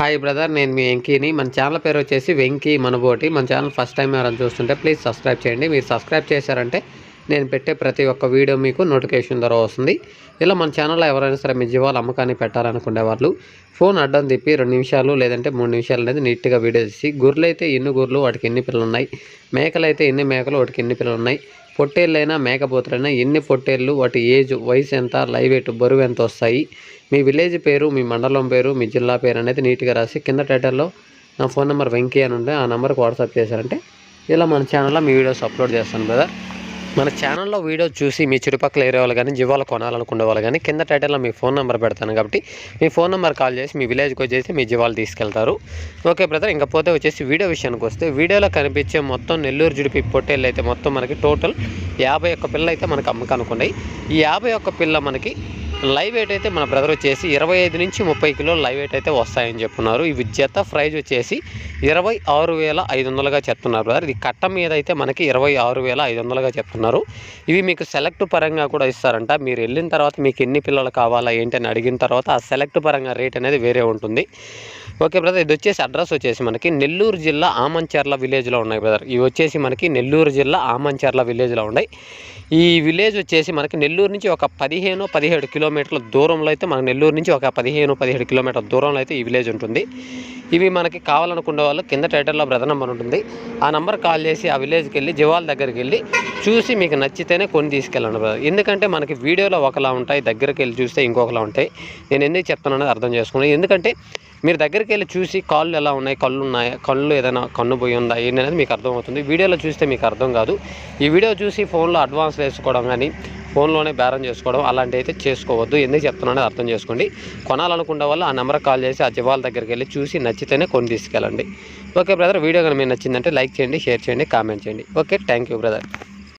Hi brother నేను మీ వెంకీని. మన channel పేరు వచ్చేసి వెంకీ మనబోటి మన ఛానల్ ఫస్ట్ టైం ఎవరైనా చూస్తుంటే ప్లీజ్ సబ్స్క్రైబ్ చేయండి. మీరు సబ్స్క్రైబ్ చేశారంటే నేను పెట్టే ప్రతి ఒక్క వీడియో మీకు నోటిఫికేషన్ ద్వారా వస్తుంది. ఇలా మన ఛానల్లో ఎవరైనా సరే మీ జీవాలు అమ్మకాన్ని పెట్టాలనుకునే వాళ్ళు ఫోన్ అడ్డం తిప్పి రెండు నిమిషాలు లేదంటే మూడు నిమిషాలు అనేది నీట్గా వీడియో తీసి గుర్రెలు అయితే ఎన్ని గుర్రెలు వాటికి ఎన్ని పిల్లలు ఉన్నాయి మేకలు అయితే ఎన్ని మేకలు వాటికి ఎన్ని పిల్లలు ఉన్నాయి పొట్టేళ్ళైనా మేకపోతులైనా ఎన్ని పొట్టేళ్ళు వాటి ఏజ్ వయసు ఎంత లైవ్ ఎయిట్ బరువు ఎంత వస్తాయి? మీ విలేజ్ పేరు మీ మండలం పేరు మీ జిల్లా పేరు అనేది నీట్గా రాసి కింద టైటిల్లో నా ఫోన్ నెంబర్ వెంకీ అని ఉంటే ఆ నెంబర్కి వాట్సాప్ చేశారంటే ఇలా మన ఛానల్లో మీ వీడియోస్ అప్లోడ్ చేస్తాను బ్రదర్ మన ఛానల్లో వీడియో చూసి మీ చుట్టుపక్కల ఏరియా వాళ్ళు కానీ జీవాలు కొనాలనుకునే వాళ్ళు కానీ కింద టైటిల్లో మీ ఫోన్ నెంబర్ పెడతాను కాబట్టి మీ ఫోన్ నెంబర్ కాల్ చేసి మీ విలేజ్కి వచ్చేసి మీ జీవాలు తీసుకెళ్తారు. ఓకే బ్రదర్ ఇంకపోతే వచ్చేసి వీడియో విషయానికి వస్తే వీడియోలో కనిపించే మొత్తం నెల్లూరు జుడిపి పొట్టేళ్ళు అయితే మొత్తం మనకి టోటల్ యాభై ఒక్క పిల్ల అయితే మనకు అమ్మకానికి ఈ యాభై ఒక్క పిల్ల మనకి లైవ్ వెయిట్ అయితే మన బ్రదర్ వచ్చేసి ఇరవై ఐదు నుంచి ముప్పై కిలోలు లైవ్ వెయిట్ అయితే వస్తాయని చెప్తున్నారు ఇవి జత ప్రైజ్ వచ్చేసి ఇరవై ఆరు వేల ఐదు వందలుగా చెప్తున్నారు బ్రదర్. ఇది కట్ట మీద అయితే మనకి ఇరవై ఆరు వేల ఐదు వందలుగా చెప్తున్నారు. ఇవి మీకు సెలెక్ట్ పరంగా కూడా ఇస్తారంట. మీరు వెళ్ళిన తర్వాత మీకు ఎన్ని పిల్లలు కావాలా ఏంటి అని అడిగిన తర్వాత ఆ సెలెక్ట్ పరంగా రేట్ అనేది వేరే ఉంటుంది. ఓకే బ్రదర్ ఇది వచ్చేసి అడ్రస్ వచ్చేసి మనకి నెల్లూరు జిల్లా ఆమంచర్ల విలేజ్లో ఉన్నాయి బ్రదర్. ఇవి వచ్చేసి మనకి నెల్లూరు జిల్లా ఆమంచర్ల విలేజ్లో ఉన్నాయి. ఈ విలేజ్ వచ్చేసి మనకి నెల్లూరు నుంచి ఒక పదిహేను పదిహేడు కిలోమీటర్ల దూరంలో అయితే మనకి నెల్లూరు నుంచి ఒక పదిహేను పదిహేడు కిలోమీటర్ల దూరంలో అయితే ఈ విలేజ్ ఉంటుంది. ఇవి మనకి కావాలనుకునే వాళ్ళు కింద టైటిల్లో బ్రదర్ నెంబర్ ఉంటుంది. ఆ నెంబర్ కాల్ చేసి ఆ విలేజ్కి వెళ్ళి జివాల దగ్గరికి వెళ్ళి చూసి మీకు నచ్చితేనే కొన్ని తీసుకెళ్ళండి బ్రదర్. ఎందుకంటే మనకి వీడియోలో ఒకలా ఉంటాయి దగ్గరికి వెళ్ళి చూస్తే ఇంకొకలా ఉంటాయి. నేను ఎందుకు చెప్తాననేది అర్థం చేసుకున్నాను ఎందుకంటే మీరు దగ్గరికి వెళ్ళి చూసి కాళ్ళు ఎలా ఉన్నాయి కళ్ళు ఉన్నాయా కళ్ళు ఏదైనా కన్ను పోయి ఉందా ఏంటి అనేది మీకు అర్థమవుతుంది. వీడియోలో చూస్తే మీకు అర్థం కాదు. ఈ వీడియో చూసి ఫోన్లో అడ్వాన్స్ వేసుకోవడం కానీ ఫోన్లోనే బేరం చేసుకోవడం అలాంటివి అయితే చేసుకోవద్దు. ఎందుకు చెప్తున్నానో అర్థం చేసుకోండి. కొనాలనుకున్న వాళ్ళు ఆ నెంబర్ కాల్ చేసి ఆ జివాల దగ్గరికి వెళ్ళి చూసి నచ్చితేనే కొని తీసుకెళ్ళండి. ఓకే బ్రదర్ వీడియో కానీ మీకు నచ్చిందంటే లైక్ చేయండి షేర్ చేయండి కామెంట్ చేయండి. Okay thank you brother.